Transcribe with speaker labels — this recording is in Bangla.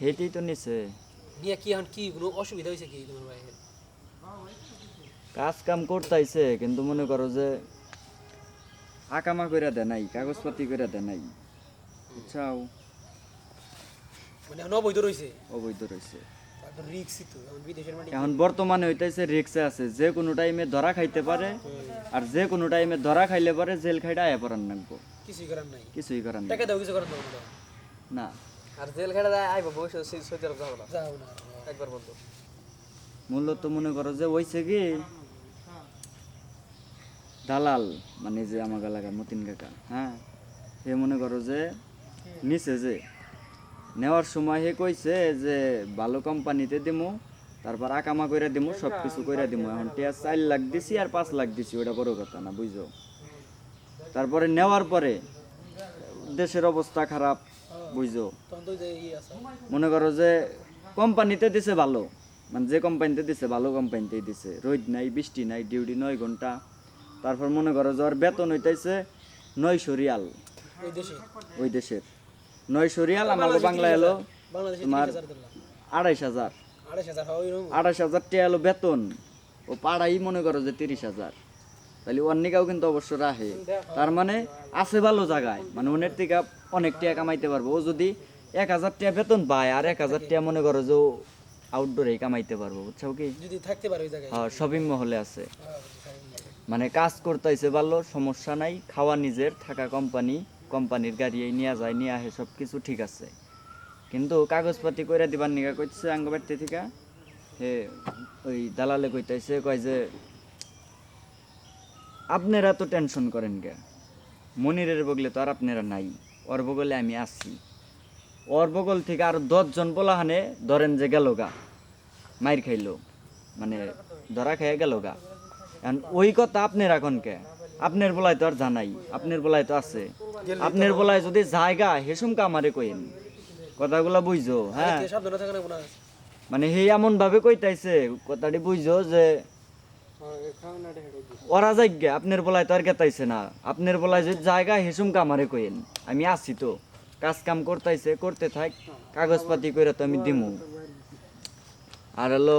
Speaker 1: হেঁটেই তো নিছে।
Speaker 2: নিয়ে কি এখন কি কোনো অসুবিধা হয়েছে কি তোমার ভাইয়ের?
Speaker 1: কাজ কাম করতেছে কিন্তু মনে করো যে আকামা করে দেয় নাই কাগজপাতি দেয় নাই। বুঝছাও?
Speaker 2: মানে অবৈধ
Speaker 1: অবৈধ
Speaker 2: এখন
Speaker 1: বর্তমানে হইতেছে রিক্সে আছে যে কোনো টাইমে ধরা খাইতে পারে আর যে কোনো টাইমে ধরা খাইলে পারে জেল খাইটা আয়া পড়ান নাকবো
Speaker 2: কিছুই করার নাই?
Speaker 1: কিছুই করার নেই।
Speaker 2: টাকা দাও কিছু করার না
Speaker 1: না।
Speaker 3: আর জেল খেটে দেয় আইব ভবিষ্যৎ সৌদি আরব যাব না
Speaker 2: যাও না
Speaker 3: একবার বলতো
Speaker 1: মূলত মনে করো যে ওইছে কি? দালাল মানে যে আমার এলাকার মতিন কাকা হ্যাঁ? সে মনে করো যে নিছে যে। নেওয়ার সময় হে কইছে যে ভালো কোম্পানিতে দিমু তারপর আকামা কইরা দিমু সব কিছু কইরা দিমু। এখন টিয়া চার লাখ দিছি আর পাঁচ লাখ দিছি ওটা বড় কথা না বুঝছ? তারপরে নেওয়ার পরে দেশের অবস্থা খারাপ বুঝছ?
Speaker 2: তখন তো ওই যে ইয়ে আছে।
Speaker 1: মনে করো যে কোম্পানিতে দিছে ভালো মানে যে কোম্পানিতে দিছে ভালো কোম্পানিতেই দিছে। রোদ নাই বৃষ্টি নাই ডিউটি নয় ঘণ্টা। তারপর মনে করো যে ওর বেতন হইতেছে নয়শো রিয়াল।
Speaker 2: ওই
Speaker 1: দেশের। নয়শো রিয়াল আমার বাংলা এলো তোমার আড়াইশ হাজার।
Speaker 2: আড়াইশ হাজার হয়
Speaker 1: হাজার টাকা এলো বেতন। ও পাড়াই মনে করো যে তিরিশ হাজার। তাহলে অন্যিকাও কিন্তু অবশ্য রাহে। তার মানে আছে ভালো জায়গায়। মানে অনেক থেকে অনেক টাকা কামাইতে পারব। ও যদি এক হাজার টাকা বেতন পায় আর এক হাজার টাকা মনে করো যে আউটডোরে কামাইতে পারব বুঝছ কি?
Speaker 2: যদি থাকতে পারে ওই জায়গায়।
Speaker 1: হ্যাঁ শপিং মহলে আছে। মানে কাজ করতেছে ভালো সমস্যা নাই খাওয়া নিজের থাকা কোম্পানি কোম্পানির গাড়ি নিয়ে যায় নিয়ে আসে সব কিছু ঠিক আছে। কিন্তু কাগজপাতি কইরা দিবার নিগা কইছে আঙ্গবাড়িতে থেকে। হে ওই দালালে কইতাইছে কয় যে আপনারা তো টেনশন করেন কে মনিরের বগলে তো আর আপনারা নাই। ওর বগলে আমি আছি। ওর বগল থেকে আর দশজন পোলাহানে ধরেন যে গেল গা মাইর খাইলো মানে ধরা খেয়ে গেল গা। এখন ওই কথা আপনার এখন কে? আপনার বলাই তো আর জানাই আপনার বলাই তো আছে। আপনার বলাই যদি জায়গা হেসুমকা আমারে কইন। কথাগুলা বুঝছ হ্যাঁ? মানে হে এমন ভাবে কইতাইছে কথাটি বুঝছ যে ওরা যাইগে, আপনার বলাই তো আর গেতাইছে না। আপনার বলাই যে জায়গা, হেসুম কামারে কইন আমি আছি তো। কাজ কাম করতাইছে, করতে থাক। কাগজপাতি কইরা তো আমি দিমু। আর হলো